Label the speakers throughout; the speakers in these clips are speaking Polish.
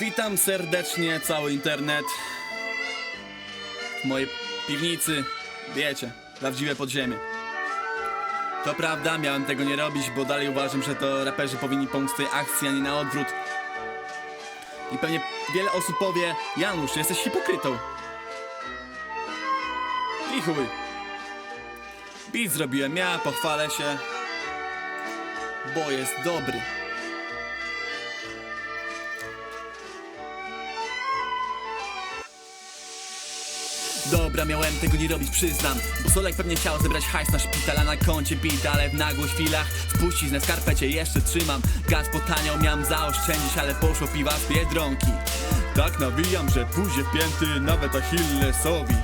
Speaker 1: Witam serdecznie cały internet. W mojej piwnicy, wiecie, prawdziwe podziemie. To prawda, miałem tego nie robić, bo dalej uważam, że to raperzy powinni pomóc tej akcji, a nie na odwrót. I pewnie wiele osób powie, Janusz, jesteś hipokrytą. I chuj. Beat zrobiłem ja, pochwalę się, bo jest dobry. Dobra, miałem tego nie robić, przyznam. Bo Solek pewnie chciał zebrać hajs na szpitala na koncie bit Ale w nagłych chwilach spuścić na skarpecie jeszcze trzymam. Gaz potaniał, miałem zaoszczędzić, ale poszło piwa z Biedronki. Tak nawijam, że pójdzie wpięty nawet Achillesowi.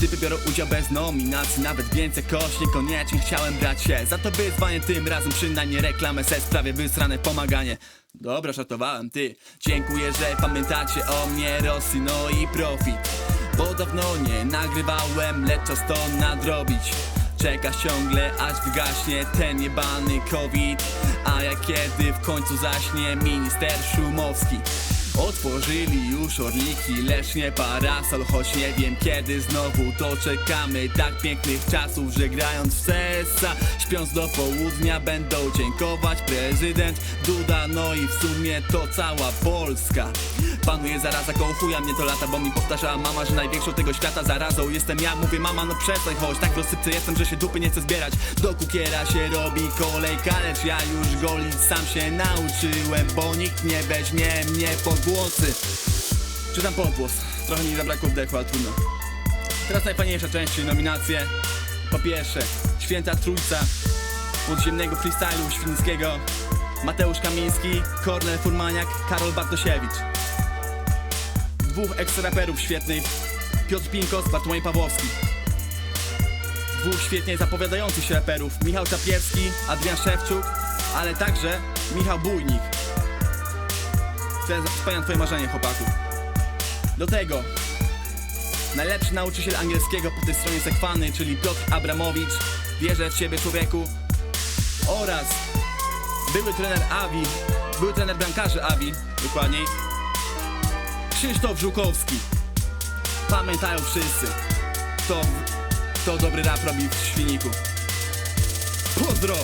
Speaker 1: Typy biorą udział bez nominacji, nawet więcej kość Niekoniecznie chciałem brać się. Za to wyzwanie tym razem przynajmniej reklamę se sprawie wysrane pomaganie. Dobra, żartowałem, ty. Dziękuję, że pamiętacie o mnie Rosji, no i profit dawno nie nagrywałem, lecz czas to nadrobić. Czekasz ciągle, aż wygaśnie ten jebany COVID. A jak kiedy w końcu zaśnie minister Szumowski Otworzyli już orliki, lecz nie parasol Choć nie wiem kiedy znowu doczekamy Tak pięknych czasów, że grając w CSA Śpiąc do południa będą dziękować prezydent Duda. No i w sumie to cała Polska. Panuje zaraza, koło mnie to lata Bo mi powtarzała mama, że największą tego świata zarazą Jestem ja, mówię mama no przestań Choć tak w jestem, że się dupy nie chcę zbierać. Do kukiera się robi kolejka Lecz ja już golić sam się nauczyłem Bo nikt nie weźmie mnie pod głosy Czytam podgłos, trochę mi zabrakło wdechu, ale trudno. Teraz najfajniejsza część, czyli nominacje. Po pierwsze, Święta Trójca Podziemnego freestylu świnickiego Mateusz Kamiński, Kornel Furmaniak, Karol Bartosiewicz. Dwóch eks-raperów świetnych. Piotr Pinkos, Bartłomiej Pawłowski. Dwóch świetnie zapowiadających się raperów. Michał Czapiewski, Adrian Szewczuk Ale także Michał Bujnik Chcę spełniam twoje marzenie chłopaku. Do tego. Najlepszy nauczyciel angielskiego po tej stronie sekwany, czyli Piotr Abramowicz. Wierzę w ciebie człowieku. Oraz były trener Avi Były trener bramkarzy Avi, dokładniej. Krzysztof Żukowski Pamiętają wszyscy To, to dobry rap robi w Świniku. Pozdro!